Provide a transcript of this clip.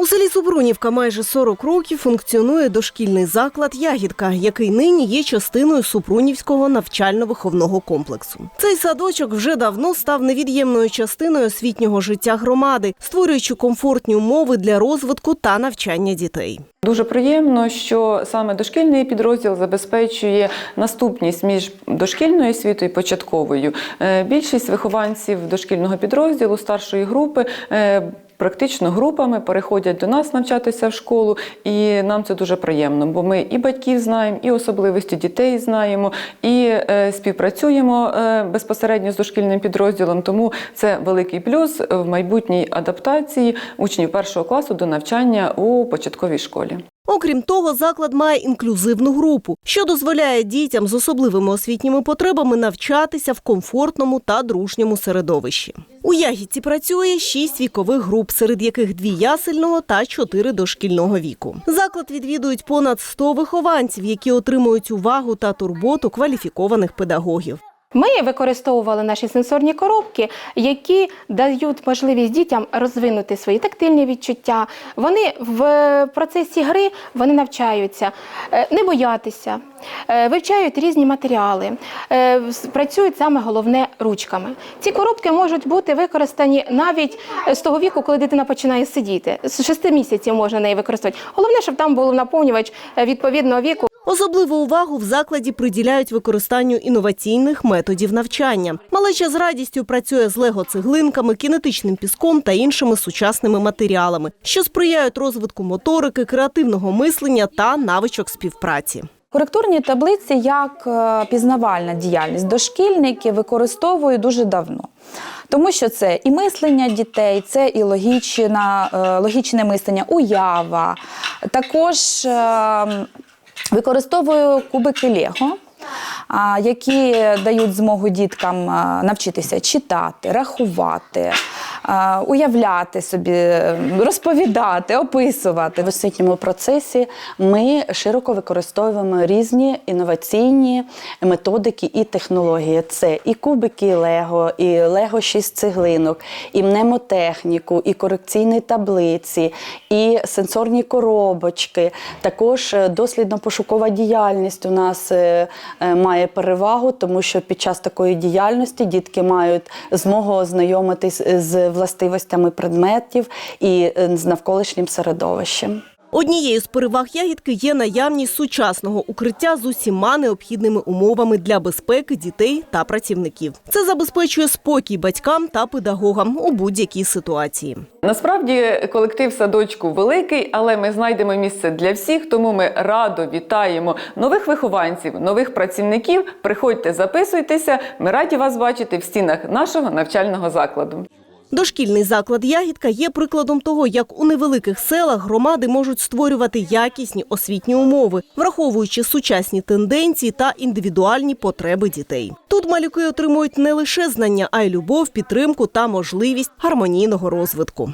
У селі Супрунівка майже 40 років функціонує дошкільний заклад Ягідка, який нині є частиною Супрунівського навчально-виховного комплексу. Цей садочок вже давно став невід'ємною частиною освітнього життя громади, створюючи комфортні умови для розвитку та навчання дітей. Дуже приємно, що саме дошкільний підрозділ забезпечує наступність між дошкільною освітою і початковою. Е, Більшість вихованців дошкільного підрозділу старшої групи. Практично групами переходять до нас навчатися в школу, і нам це дуже приємно, бо ми і батьків знаємо, і особливості дітей знаємо, і е, співпрацюємо е, безпосередньо з дошкільним підрозділом. Тому це великий плюс в майбутній адаптації учнів першого класу до навчання у початковій школі. Окрім того, заклад має інклюзивну групу, що дозволяє дітям з особливими освітніми потребами навчатися в комфортному та дружньому середовищі. У Ягідці працює шість вікових груп, серед яких дві ясельного та чотири дошкільного віку. Заклад відвідують понад 100 вихованців, які отримують увагу та турботу кваліфікованих педагогів. Ми використовували наші сенсорні коробки, які дають можливість дітям розвинути свої тактильні відчуття. Вони в процесі гри вони навчаються е, не боятися, е, вивчають різні матеріали, е, працюють саме головне ручками. Ці коробки можуть бути використані навіть з того віку, коли дитина починає сидіти. З 6 місяців можна неї використовувати. Головне, щоб там був наповнювач е, відповідного віку. Особливу увагу в закладі приділяють використанню інноваційних методів навчання. Малеча з радістю працює з лего-цеглинками, кінетичним піском та іншими сучасними матеріалами, що сприяють розвитку моторики, креативного мислення та навичок співпраці. Коректурні таблиці як е, пізнавальна діяльність дошкільники використовують дуже давно. Тому що це і мислення дітей, це і логічна, е, логічне мислення, уява. Також е, використовую кубики Лего, які дають змогу діткам навчитися читати, рахувати, уявляти собі, розповідати, описувати. В освітньому процесі ми широко використовуємо різні інноваційні методики і технології. Це і кубики Лего, і Лего 6 цеглинок, і мнемотехніку, і корекційні таблиці, і сенсорні коробочки. Також е, дослідно-пошукова діяльність у нас е, е, має перевагу, тому що під час такої діяльності дітки мають змогу ознайомитись з властивостями предметів і е, з навколишнім середовищем. Однією з переваг ягідки є наявність сучасного укриття з усіма необхідними умовами для безпеки дітей та працівників. Це забезпечує спокій батькам та педагогам у будь-якій ситуації. Насправді колектив садочку великий, але ми знайдемо місце для всіх, тому ми радо вітаємо нових вихованців, нових працівників. Приходьте, записуйтеся. Ми раді вас бачити в стінах нашого навчального закладу. Дошкільний заклад Ягідка є прикладом того, як у невеликих селах громади можуть створювати якісні освітні умови, враховуючи сучасні тенденції та індивідуальні потреби дітей. Тут малюки отримують не лише знання, а й любов, підтримку та можливість гармонійного розвитку.